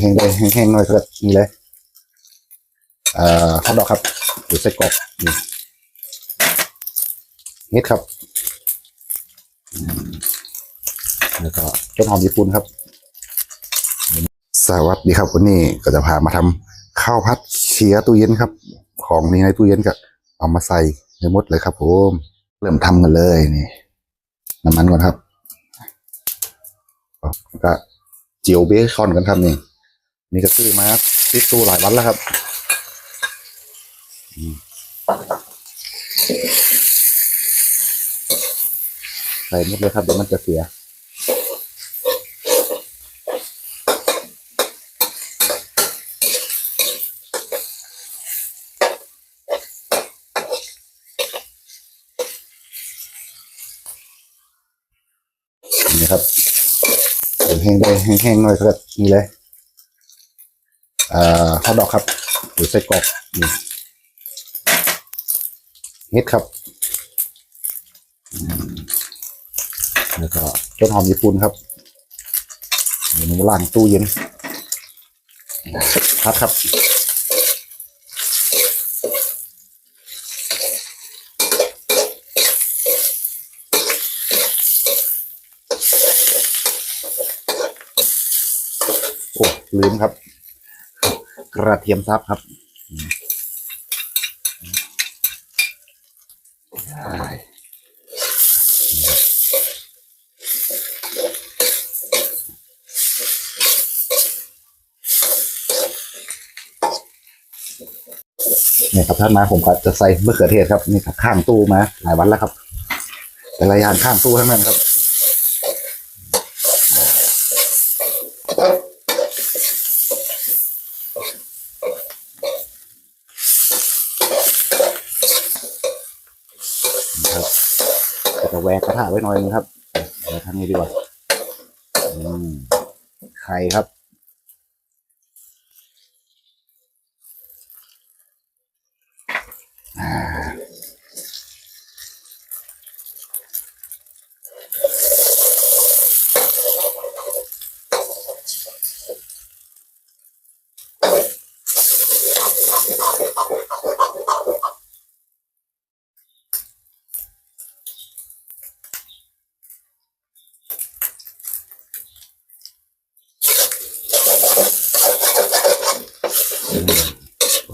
แห้งได้แห้งๆหน่อยก็นี่เลยเอ่อฮอทดอกครับหรือไส้กรอกนี่เฮ็ดครับ แล้วก็ต้นหอมญี่ปุ่นครับ สวัสดีครับวันนี้ก็จะพามาทำข้าวพัดเชียตู้เย็นครับ ของนี้ในตู้เย็นก็เอามาใส่ในมดเลยครับผมเริ่มทำกันเลยนี่น้ำมันก่อนครับแล้วก็เจียวเบคอนกันครับนี่ นี่ก็ซื้อมาติดตู้หลายวันแล้วครับใส่หมดเลยครับเดี๋ยวมันจะเสียนี่ครับแห้งได้แห้งๆหน่อยก็นี่เลย อ่อฮอทดอกครับ หรือไส้กรอกนี่เฮ็ดครับ แล้วก็ต้นหอมญี่ปุ่นครับเมนูล่างตู้เย็นพัดครับโอ้ลืมครับ กระเทียมซับครับเนี่ยครับท่านมาผมก็จะใส่มะเขือเทศครับนี่ครับข้างตู้มาหลายวันแล้วครับ แต่ละอย่างข้างตู้ทั้งนั้นครับก็ จะแวกกระทะไว้หน่อยนึงครับเอาทางนี้ดีกว่าไข่ครับ อ่า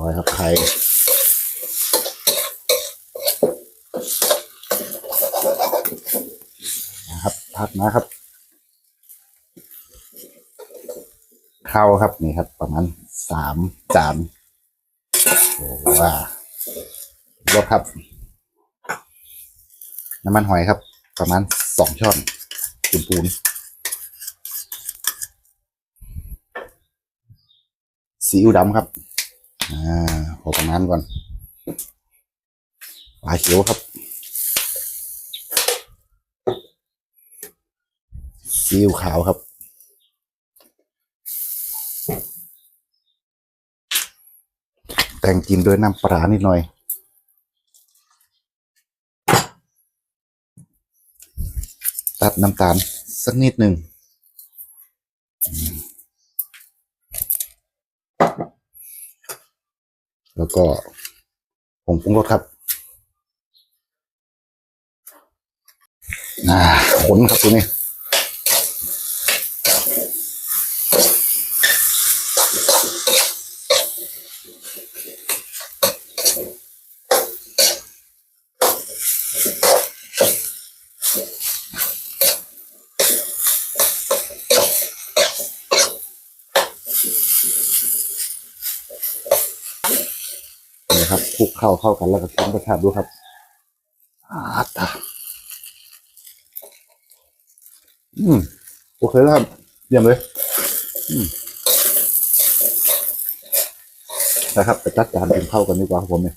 ร้อยครับไข่นะครับพักนะครับข้าวครับนี่ครับ ประมาณสามจานโอ้ว้ารสครับ น้ำมันหอยครับ ประมาณสองช้อนปูนปูนซีอิ๊วดำครับ อ่าพอประมาณก่อนปลาเขียวครับซีอิ๊วขาวครับแต่งกินด้วยน้ำปลานิดหน่อย ตัดน้ำตาลสักนิดหนึ่ง แล้วก็ผงปรุงรสครับน่าขนครับตัวนี้ นี่ครับคลุกเข้าเข้ากันแล้วก็ชิมรสชาติดูครับอาตาอืมโอเคแล้วครับเยี่ยมเลย อืมนะครับไปจัดจานกินข้าวกันดีกว่าครับผมเนี่ย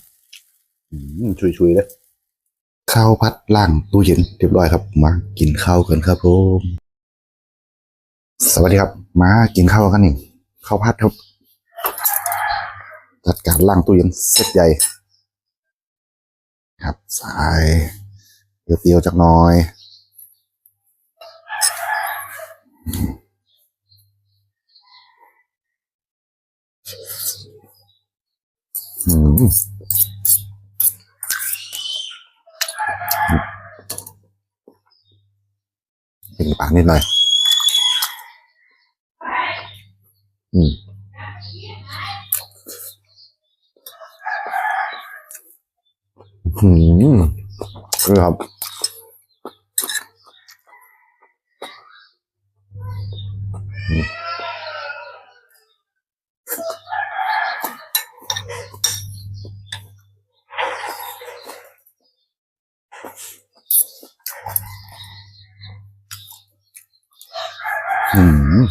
อืมชุยๆเลยข้าวพัดล่างตู้เย็นเรียบร้อยครับ มากินข้าวกันครับผมสวัสดีครับ มากินข้าวกันนี่ข้าวพัดครับ จัดการล่างตู้เย็นเซตใหญ่ ครับสายเตียวๆจากน้อย อืมเป็นปากนิดหน่อย อืม อืมนี่ครับอืม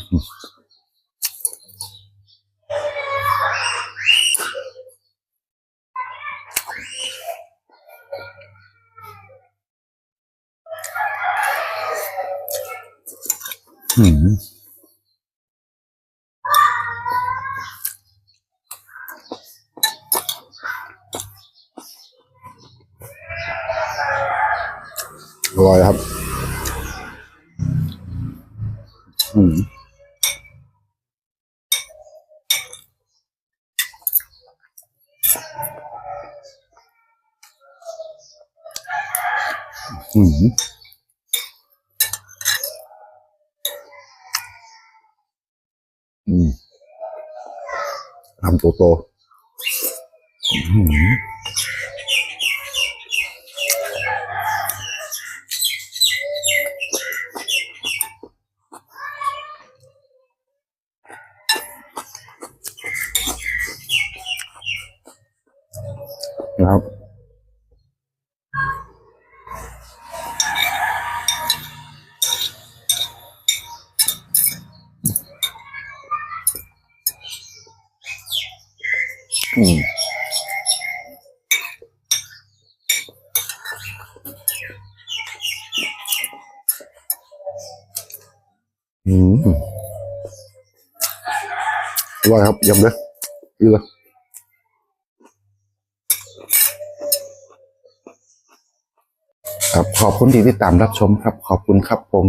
อืมอร่อยครับ อืมอืม ทำโตโตอืมนะครับ อืมอืมอร่อยครับยำเลยดีเลยครับขอบคุณที่ติดตามรับชมครับ ขอบคุณครับผม